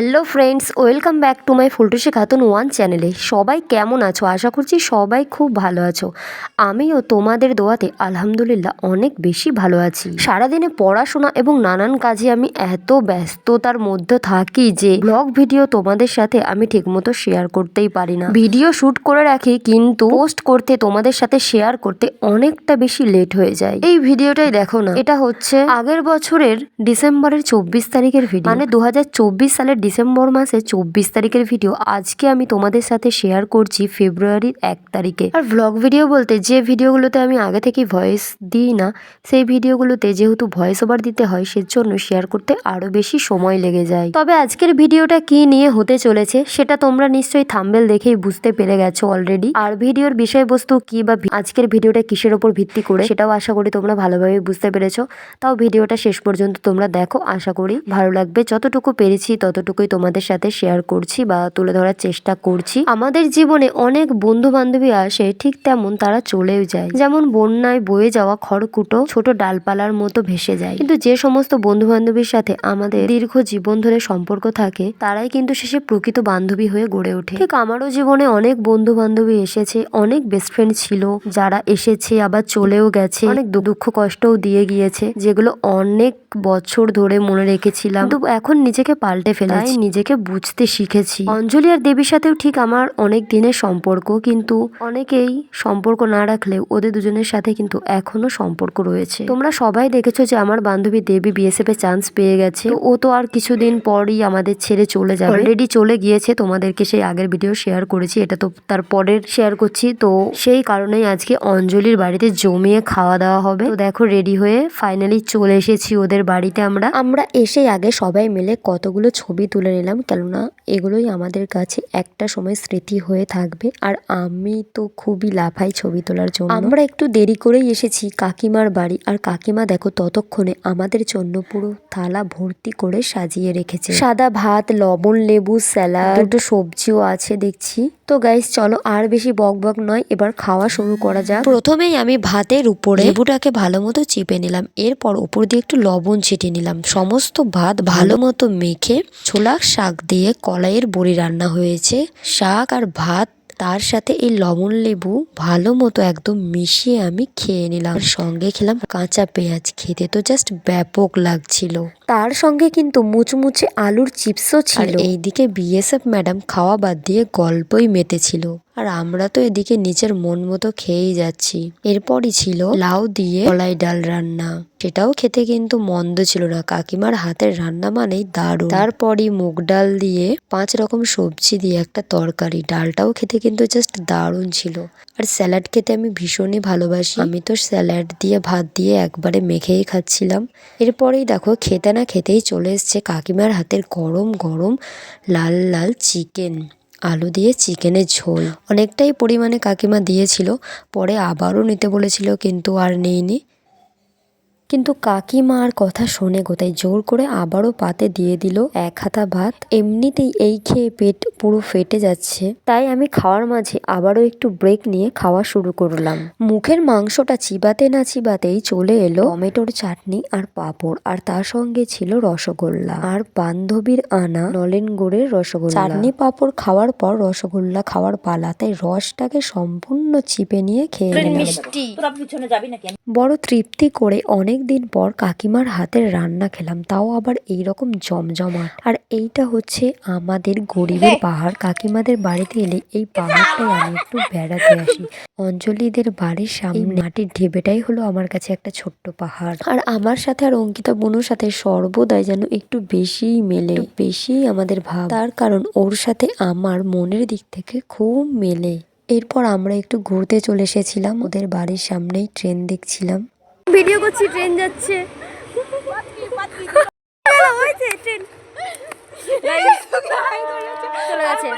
Hello friends, welcome back to my Fultusi Khatun one চ্যানেলে। সবাই কেমন আছো? আশা করছি সবাই খুব ভালো আছো। আমিও তোমাদের দোয়াতে আলহামদুলিল্লাহ অনেক বেশি ভালো আছি। সারাদিনে পড়াশোনা এবং নানান কাজে আমি এত ব্যস্ততার মধ্যে থাকি যে ব্লগ ভিডিও তোমাদের সাথে আমি ঠিকমতো শেয়ার করতেই পারি না। ভিডিও শ্যুট করে রাখি কিন্তু পোস্ট করতে তোমাদের সাথে শেয়ার করতে অনেকটা বেশি লেট হয়ে যায়। এই ভিডিওটাই দেখো না। এটা হচ্ছে আগের বছরের ডিসেম্বরের চব্বিশ তারিখের ভিডিও। মানে দু সালের ডিসেম্বর মাসে চব্বিশ তারিখের ভিডিও আজকে আমি তোমাদের সাথে শেয়ার করছি ফেব্রুয়ারির এক তারিখে। আর ভ্লগ ভিডিও বলতে যে ভিডিওগুলোতে আমি আগে থেকে ভয়েস দিই না, সেই ভিডিওগুলোতে যেহেতু ভয়েস ওভার দিতে হয়, সেজন্য শেয়ার করতে আরও বেশি সময় লেগে যায়। তবে আজকের ভিডিওটা কি নিয়ে হতে চলেছে, সেটা তোমরা নিশ্চয়ই থাম্বেল দেখেই বুঝতে পেরে গেছো অলরেডি আর ভিডিওর বিষয়বস্তু কি বা আজকের ভিডিওটা কিসের ওপর ভিত্তি করে, সেটাও আশা করি তোমরা ভালোভাবে বুঝতে পেরেছ। তাও ভিডিওটা শেষ পর্যন্ত তোমরা দেখো, আশা করি ভালো লাগবে। যতটুকু পেরেছি ততটুকুই তোমাদের সাথে শেয়ার করছি বা তুলে ধরার চেষ্টা করছি। আমাদের জীবনে অনেক বন্ধু বান্ধবী আসে, ঠিক তেমন তারা চলেও যায়। যেমন বন্যায় বয়ে যাওয়া খড়কুটো ছোট ডালপালার মতো ভেসে যায়। কিন্তু যে সমস্ত বন্ধু বান্ধবীর সাথে আমাদের দীর্ঘ জীবন ধরে সম্পর্ক থাকে, তারাই কিন্তু শেষে প্রকৃত বান্ধবী হয়ে গড়ে ওঠে। ঠিক আমারও জীবনে অনেক বন্ধু বান্ধবী এসেছে, অনেক বেস্ট ফ্রেন্ড ছিল, যারা এসেছে, আবার চলেও গেছে। অনেক দুঃখ কষ্টও দিয়ে গিয়েছে, যেগুলো অনেক বছর ধরে মনে রেখেছিলাম। কিন্তু এখন নিজেকে পাল্টে ফেলাই নিজেকে বুঝতে শিখেছি। অঞ্জলি আর দেবীর সাথেও ঠিক আমার অনেক দিনের সম্পর্ক কিন্তু অনেকেই সম্পর্ক না রাখলেও ওদের দুজনের সাথে কিন্তু এখনও সম্পর্ক রয়েছে। তোমরা সবাই দেখেছ যে আমার বান্ধবী দেবী বিএসএফ এ চান্স পেয়ে গেছে। ও তো আর কিছুদিন পরই আমাদের ছেড়ে চলে যাবে। অলরেডি চলে গিয়েছে তোমাদেরকে সেই আগের ভিডিও শেয়ার করেছি। এটা তো তার পরের শেয়ার করছি। তো সেই কারণেই আজকে অঞ্জলির বাড়িতে জমিয়ে খাওয়া দাওয়া হবে। তো দেখো রেডি হয়ে ফাইনালি চলে এসেছি ওদের বাড়িতে আমরা। আমরা এসে আগে সবাই মিলে কতগুলো ছবি তুলে নিলাম, কেননা এগুলোই আমাদের কাছে একটা সময় স্মৃতি হয়ে থাকবে। আর আমি তো খুবই লাফাই ছবি তোলার জন্য। আমরা একটু দেরি করেই এসেছি কাকিমার বাড়ি। আর কাকিমা দেখো ততক্ষণে আমাদের জন্য পুরো থালা ভর্তি করে সাজিয়ে রেখেছে। সাদা ভাত, লবণ, লেবু, স্যালাড, দুটো সবজিও আছে দেখছি। তো গাইস চলো আর বেশি বক বক নয়, এবার খাওয়া শুরু করা যাক। প্রথমেই আমি ভাতের উপরে লেবুটাকে ভালো মতো চিপে নিলাম। এরপর উপর দিয়ে একটু লবণ ছিটিয়ে নিলাম। সমস্ত ভাত ভালো মতো মেখে ছোলা শাক দিয়ে কলাইয়ের বড়ি রান্না হয়েছে। শাক আর ভাত, তার সাথে এই লবণ লেবু ভালো মতো একদম মিশিয়ে আমি খেয়ে নিলাম। সঙ্গে খেলাম কাঁচা পেঁয়াজ, খেতে তো জাস্ট ব্যাপক লাগছিল। তার সঙ্গে কিন্তু মুচমুচে আলুর চিপসও ছিল। এইদিকে বিএসএফ ম্যাডাম খাওয়া বাদ দিয়ে গল্পই মেতেছিল আর আমরা তো এদিকে নিজের মন মতো খেয়েই যাচ্ছি। এরপরই ছিল লাউ দিয়ে কলাই ডাল রান্না। সেটাও খেতে কিন্তু মন্দ ছিল না। কাকিমার হাতের রান্না মানেই দারুণ। তারপরই মুগ ডাল দিয়ে পাঁচ রকম সবজি দিয়ে একটা তরকারি। ডালটাও খেতে কিন্তু জাস্ট দারুণ ছিল। আর স্যালাড খেতে আমি ভীষণই ভালোবাসি। আমি তো স্যালাড দিয়ে ভাত দিয়ে একবারে মেখেই খাচ্ছিলাম। এরপরেই দেখো খেতে না খেতেই চলে এসছে কাকিমার হাতের গরম গরম, লাল লাল চিকেন। আলু দিয়ে চিকেনের ঝোল। অনেকটাই পরিমাণে কাকিমা দিয়েছিল, পরে আবারও নিতে বলেছিল, কিন্তু আর নেইনি। কিন্তু কাকিমা আর কথা শোনে গোতাই জোর করে আবারও পাতে দিয়ে দিল এক হাতা ভাত। এমনিতেই এই খেয়ে পেট পুরো ফেটে যাচ্ছে। তাই আমি খাওয়ার মাঝে আবারও একটু ব্রেক নিয়ে খাওয়া শুরু করলাম। মুখের মাংসটা চিবাতে না চিবাতেই চলে এলো টমেটোর চাটনি আর পাঁপড়, আর তার সঙ্গে ছিল রসগোল্লা। আর বান্ধবীর আনা নলেন গুড়ের রসগোল্লা। চাটনি পাঁপড় খাওয়ার পর রসগোল্লা খাওয়ার পালা তাই রসটাকে সম্পূর্ণ চিপে নিয়ে খেয়ে নিলাম। পিছনে যাবি নাকি? বড় তৃপ্তি করে অনেক দিন পর কাকিমার হাতের রান্না খেলাম তাও আবার এই রকম জমজমাট। আর এইটা হচ্ছে আমাদের গরিবের পাহাড়। কাকিমাদের বাড়িতে এলে এই পাহাড়টাই আমি একটু বেড়াতে আসি। অঞ্জলিদের বাড়ির সামনে মাটির ঢেবেটাই হলো আমার কাছে একটা ছোট্ট পাহাড়। আর আমার সাথে আর অঙ্কিতা বনুর সাথে সর্বদাই যেন একটু বেশিই মেলে। বেশিই আমাদের ভাব। তার কারণ ওর সাথে আমার মনের দিক থেকে খুব মেলে। এরপর আমরা একটু ঘুরতে চলে এসেছিলাম। ওদের বাড়ির সামনেই ট্রেন দেখছিলাম। ভিডিও করছি ট্রেন যাচ্ছে। ট্রেন। চলে গেছে।